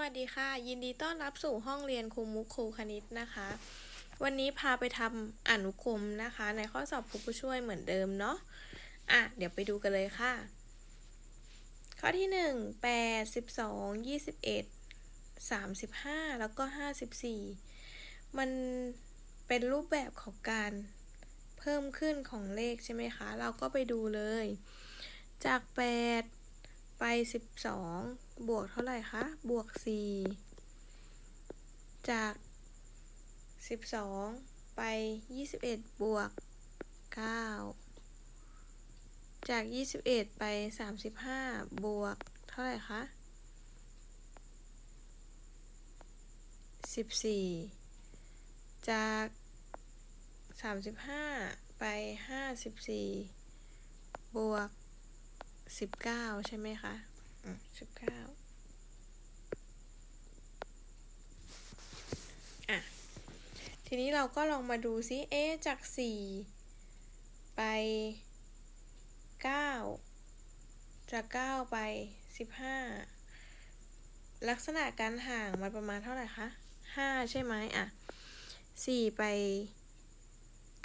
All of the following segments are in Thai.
วัสดีค่ะ ยินดีต้อนรับสู่ห้องเรียนครูมุกครูคณิตนะคะ วันนี้พาไปทำอนุกรมนะคะ ในข้อสอบครูผู้ช่วยเหมือนเดิมเนาะอะเดี๋ยวไปดูกันเลยค่ะ ข้อที่หนึ่งแปดสิบสองยี่สิบเอ็ดสามสิบห้าแล้วก็ห้าสิบสี่มันเป็นรูปแบบของการเพิ่มขึ้นของเลขใช่ไหมคะ เราก็ไปดูเลย จากแปดไปสิบสอง บวกเท่าไหร่คะ บวกสี่จากสิบสองไปยี่สิบเอ็ดบวกเก้าจากยี่สิบเอ็ดไปสามสิบห้าบวก เท่าไหร่คะสิบสี่จากสามสิบห้าไปห้าสิบสี่บวกสิบเก้าใช่ไหมคะ สิบเก้าอะ ทีนี้เราก็ลองมาดูซิ เอ๊จากสี่ไปเก้าจากเก้าไปสิบห้าลักษณะการห่างมันประมาณเท่าไหร่คะห้าใช่ไหมอะสี่ไป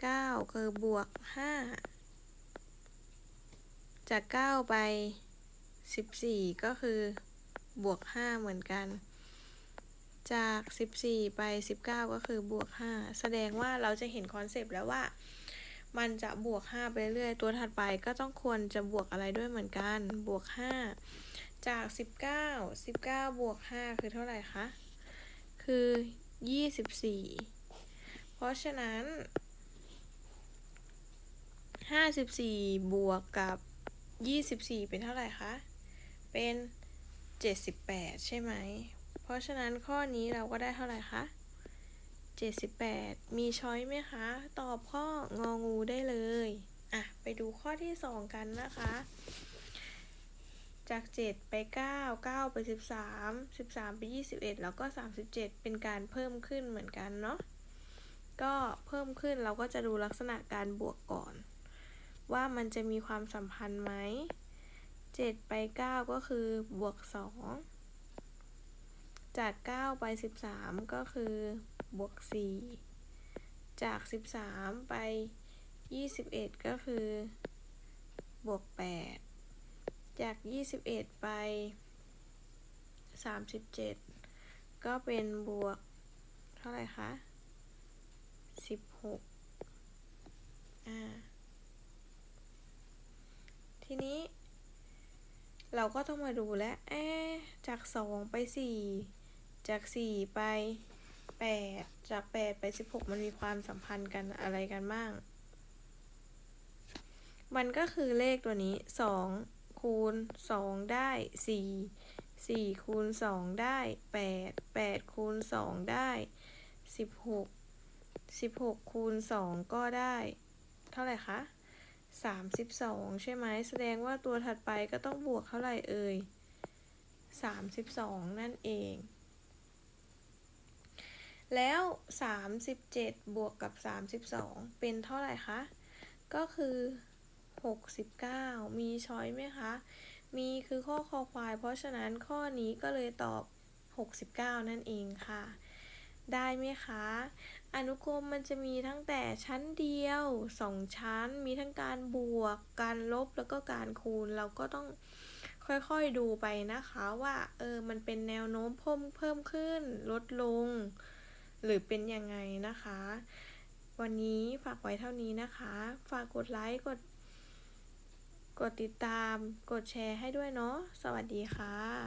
เก้าคือบวกห้าจากเก้าไป สิบสี่ก็คือบวกห้าเหมือนกัน จากสิบสี่ไปสิบเก้าก็คือบวกห้าแสดงว่าเราจะเห็นคอนเซปต์แล้วว่า มันจะบวกห้าไปเรื่อยตัวถัดไปก็ต้องควรจะบวกอะไรด้วยเหมือนกัน บวกห้าจากสิบเก้าสิบเก้าบวกห้าคือเท่าไหร่คะ คือยี่สิบสี่เพราะฉะนั้นห้าสิบสี่บวกกับยี่สิบสี่เป็นเท่าไหร่คะ เป็นเจ็ดสิบแปดใช่ไหม เพราะฉะนั้นข้อนี้เราก็ได้เท่าไหร่คะเจ็ดสิบแปดมีช้อยไหมคะ ตอบข้ององูได้เลย อะ ไปดูข้อที่สองกันนะคะ จากเจ็ดไปเก้าเก้าไปสิบสามสิบสามไปยี่สิบเอ็ดแล้วก็สามสิบเจ็ดเป็นการเพิ่มขึ้นเหมือนกันเนาะ ก็เพิ่มขึ้นเราก็จะดูลักษณะการบวกก่อน ว่ามันจะมีความสัมพันธ์ไหม เจ็ดไปเก้าก็คือบวกสองจากเก้าไปสิบสามก็คือบวกสี่จากสิบสามไปยี่สิบเอ็ดก็คือบวกแปดจากยี่สิบเอ็ดไปสามสิบเจ็ดก็เป็นบวก เท่าไหร่คะสิบหกอ่า ทีนี้ เราก็ต้องมาดูแลเอ๊จากสองไปสี่จากสี่ไปแปดจากแปดไปสิบหกมันมีความสัมพันธ์กันอะไรกันบ้าง มันก็คือเลขตัวนี้สองคูณสองได้สี่สี่คูณสองได้แปดแปดคูณสองได้สิบหกสิบหกคูณสองก็ได้ เท่าไหร่คะ สามสิบสองใช่ไหมแสดงว่าตัวถัดไปก็ต้องบวกเท่าไหร่เอ่ยสามสิบสองนั่นเอง แล้วสามสิบเจ็ดบวกกับสามสิบสองเป็นเท่าไหร่คะ ก็คือหกสิบเก้ามีช้อยไหมคะ มีคือข้อคอควาย เพราะฉะนั้นข้อนี้ก็เลยตอบหกสิบเก้านั่นเองค่ะ ได้ไหมคะ อนุกรมมันจะมีทั้งแต่ชั้นเดียวสองชั้น มีทั้งการบวก การลบแล้วก็การคูณ เราก็ต้องค่อยๆดูไปนะคะว่าเออมันเป็นแนวโน้มเพิ่มเพิ่มขึ้น ลดลง หรือเป็นยังไงนะคะ วันนี้ฝากไว้เท่านี้นะคะ ฝากกดไลค์กด กดติดตาม กดแชร์ให้ด้วยเนาะสวัสดีค่ะ